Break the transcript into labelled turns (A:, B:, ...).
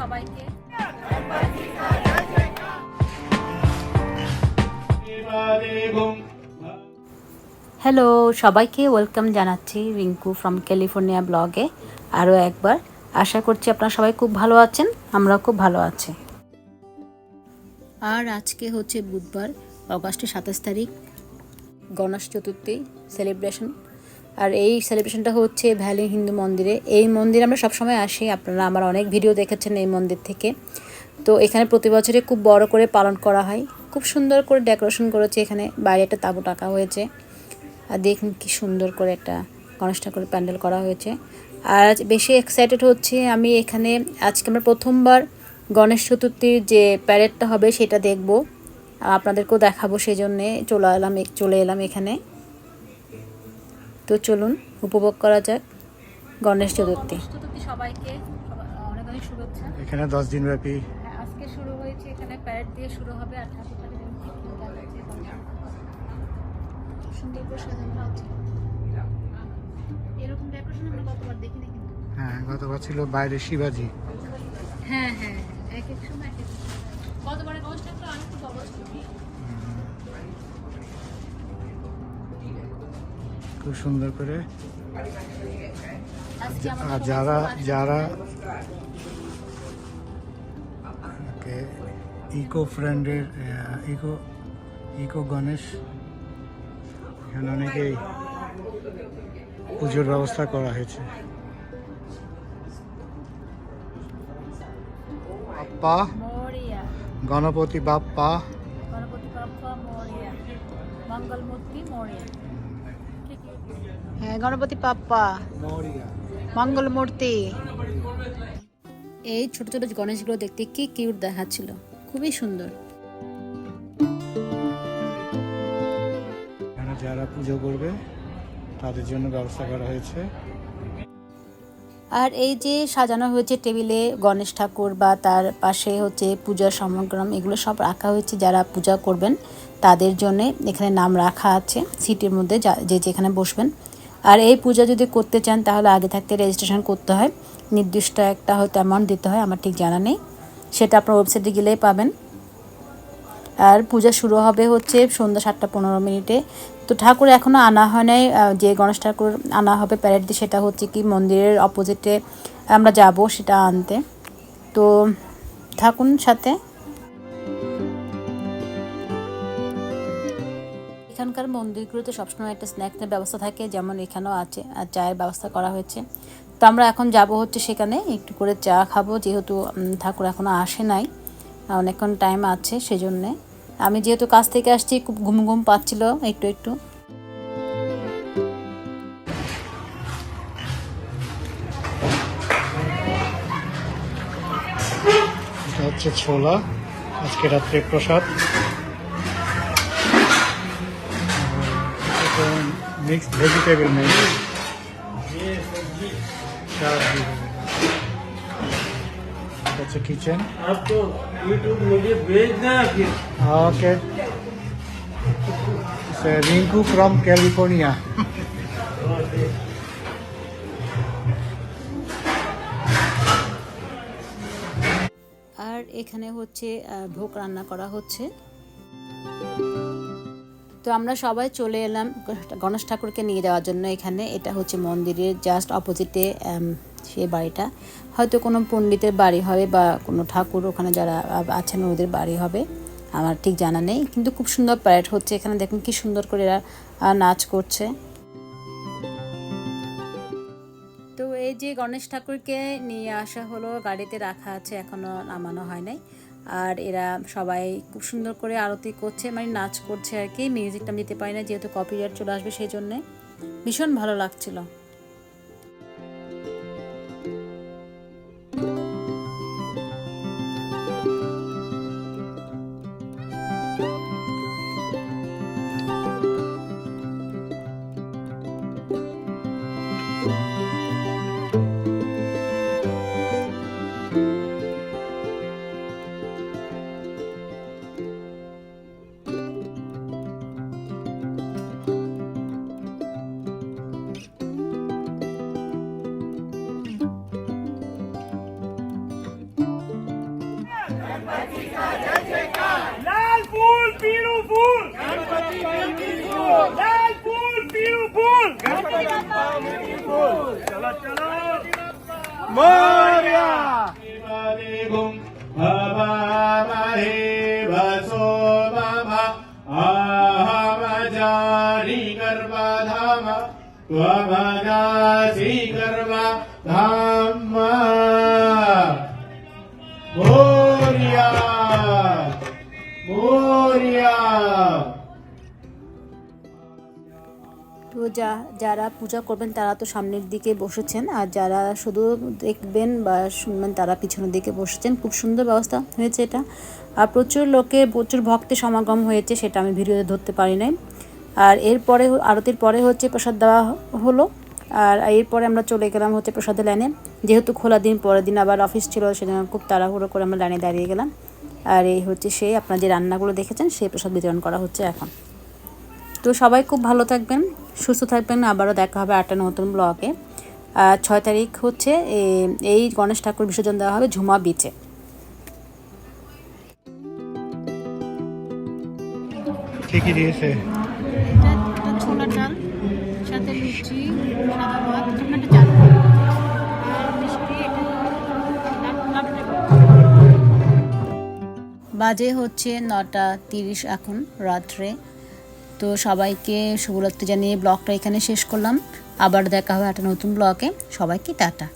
A: সবাইকে। হ্যালো সবাইকে ওয়েলকাম জানাচ্ছি রিঙ্কু ফ্রম ক্যালিফোর্নিয়া ব্লগে আরও একবার আশা করছি আপনারা সবাই খুব ভালো আছেন আমরাও খুব ভালো আছি। আর আজকে হচ্ছে বুধবার অগাস্টের সাতাশ তারিখ গণেশ চতুর্থী সেলিব্রেশন আর এই সেলিব্রেশনটা হচ্ছে ভ্যালি হিন্দু মন্দিরে। এই মন্দিরে আমরা সবসময় আসি। আপনারা আমার অনেক ভিডিও দেখেছেন এই মন্দির থেকে। তো এখানে প্রতি বছরে খুব বড় করে পালন করা হয়। খুব সুন্দর করে ডেকোরেশন করেছে এখানে। বাইরে একটা তাঁবু টাকা হয়েছে। আর দেখুন কি সুন্দর করে একটা গণেশ ঠাকুরের প্যান্ডেল করা হয়েছে। আর বেশি এক্সাইটেড হচ্ছে আমি এখানে। আজকে আমরা প্রথমবার গণেশ চতুর্থীর যে প্যারেডটা হবে সেটা দেখব। আপনাদেরকেও দেখাবো সেই জন্যে চলে এলাম চলে এলাম এখানে। তো চলুন উপভোগ করা যাক গণেশ চতুর্থী। চতুর্থী সবাইকে অনেক অনেক শুভেচ্ছা।
B: এখানে দশ দিন ব্যাপী
A: হ্যাঁ, আজকে শুরু হয়েছে এখানে প্যারেড দিয়ে শুরু হবে আর ঠাকুরটাকে সুন্দর করে সাজানো হয়েছে এরকম ডেকোরেশন আমরা কতবার দেখিনি কিন্তু।
B: হ্যাঁ গতবার ছিল বাইরে শিবাজি।
A: হ্যাঁ হ্যাঁ এক এক সময় এক এক গতবারে গণেশ ঠাকুর অনেক খুব অবস্থা
B: খুব সুন্দর করে। আর যারা যারা ইকো ফ্রেন্ডের ইকো ইকো গণেশ এখানে অনেকেই পুজোর ব্যবস্থা করা হয়েছে। বাপ্পা গণপতি বাপ্পা।
A: গণপতি বাপ্পা মরিয়া। মঙ্গলমূর্তি মরিয়া। হ্যাঁ গণপতি বাপ্পা মঙ্গলমূর্তি। এই ছোট ছোট গণেশগুলো দেখতে কি কিউট দেখাচ্ছিল। খুবই সুন্দর।
B: যারা পুজো করবে তাদের জন্য ব্যবস্থা করা হয়েছে।
A: আর এই যে সাজানো হয়েছে টেবিলে গণেশ ঠাকুর বা তার পাশে হচ্ছে পূজার সামগ্রম এগুলো সব রাখা হয়েছে যারা পূজা করবেন তাদের জন্য এখানে নাম রাখা আছে। সিটির মধ্যে যা- যে যেখানে বসবেন আর এই পূজা যদি করতে চান, তাহলে আগে থাকতে রেজিস্ট্রেশন করতে হয়। নির্দিষ্ট একটা হয়তো অ্যামাউন্ট দিতে হয়, আমার ঠিক জানা নেই। সেটা আপনার ওয়েবসাইটে গেলেই পাবেন। আর পূজা শুরু হবে হচ্ছে সন্ধ্যা সাতটা পনেরো মিনিটে। তো ঠাকুর এখনও আনা হয় নাই যে গণেশ ঠাকুর আনা হবে প্যারেড দিয়ে, সেটা হচ্ছে কি মন্দিরের অপোজিটে আমরা যাব সেটা আনতে। তো থাকুন সাথে। এখানকার মন্দিরগুলোতে সবসময় একটা স্ন্যাক্সের ব্যবস্থা থাকে, যেমন এখানেও আছে, আর চায়ের ব্যবস্থা করা হয়েছে। তো আমরা এখন যাব হচ্ছে সেখানে, একটু করে চা খাব, যেহেতু ঠাকুর এখনও আসে নাই, অনেকক্ষণ টাইম আছে সেজন্যে। আমি যেহেতু কাজ থেকে আসছি, খুব ঘুম ঘুম পাচ্ছিল, একটু একটু।
B: ছোলা, আজকে রাত্রে প্রসাদ। মিক্সড ভেজিটেবল মেনু এটা হচ্ছে কিচেন
C: अब तो यूट्यूब मुझे भेजना फिर
B: ওকে রিঙ্কু ফ্রম ক্যালিফোর্নিয়া
A: আর এখানে হচ্ছে আহ, ভোগ রান্না করা হচ্ছে তো আমরা সবাই চলে এলাম গণেশ ঠাকুরকে নিয়ে যাওয়ার জন্য এখানে। এটা হচ্ছে মন্দিরের জাস্ট অপোজিটে সেই বাড়িটা। হয়তো কোনো পণ্ডিতের বাড়ি হবে বা কোনো ঠাকুর ওখানে যারা আছেন ওদের বাড়ি হবে, আমার ঠিক জানা নেই। কিন্তু খুব সুন্দর প্যারেড হচ্ছে এখানে, দেখুন কি সুন্দর করে এরা নাচ করছে। তো এই যে গণেশ ঠাকুরকে নিয়ে আসা হলো, গাড়িতে রাখা আছে, এখনও নামানো হয় নাই। আর এরা সবাই খুব সুন্দর করে আরতি করছে মানে নাচ করছে আর কি। মিউজিকটা আমি দিতে পারি না, যেহেতু কপিরাইট চলে আসবে সেই জন্যে। ভীষণ ভালো লাগছিল। Moria! যা, যারা পূজা করবেন তারা তো সামনের দিকে বসেছেন। আর যারা শুধু দেখবেন বা শুনবেন তারা পিছনের দিকে বসেছেন। খুব সুন্দর ব্যবস্থা হয়েছে এটা। আর প্রচুর লোকে, প্রচুর ভক্তের সমাগম হয়েছে সেটা আমি ভিডিওতে ধরতে পারি নাই। আর এরপরে আরতির পরে হচ্ছে প্রসাদ দেওয়া হলো। আর এরপরে আমরা চলে গেলাম হচ্ছে প্রসাদের লাইনে। যেহেতু খোলা দিন, পরের দিন আবার অফিস ছিল, সেজন্য খুব তাড়াহুড়ো করে আমরা লাইনে দাঁড়িয়ে গেলাম। আর এই হচ্ছে সেই, আপনার যে রান্নাগুলো দেখেছেন, সেই প্রসাদ বিতরণ করা হচ্ছে এখন। তো সবাই খুব ভালো থাকবেন সুস্থ থাকবেন। আবারও দেখা হবে আটটা নতুন ব্লগে। আর ছয় তারিখ হচ্ছে এই গণেশ ঠাকুর বিসর্জন দেওয়া হবে ঝুমা বিচে
B: কি দিয়েছে।
A: ছোলা চাল সাথে লুচি সাদা ভাত একটা চাল আর মিষ্টি এটা বাজে হচ্ছে নটা তিরিশ এখন রাত্রে। তো সবাইকে শুভরাত্রি জানিয়ে ব্লগটা এখানে শেষ করলাম। আবার দেখা হবে একটা নতুন ব্লগে। সবাইকে টাটা।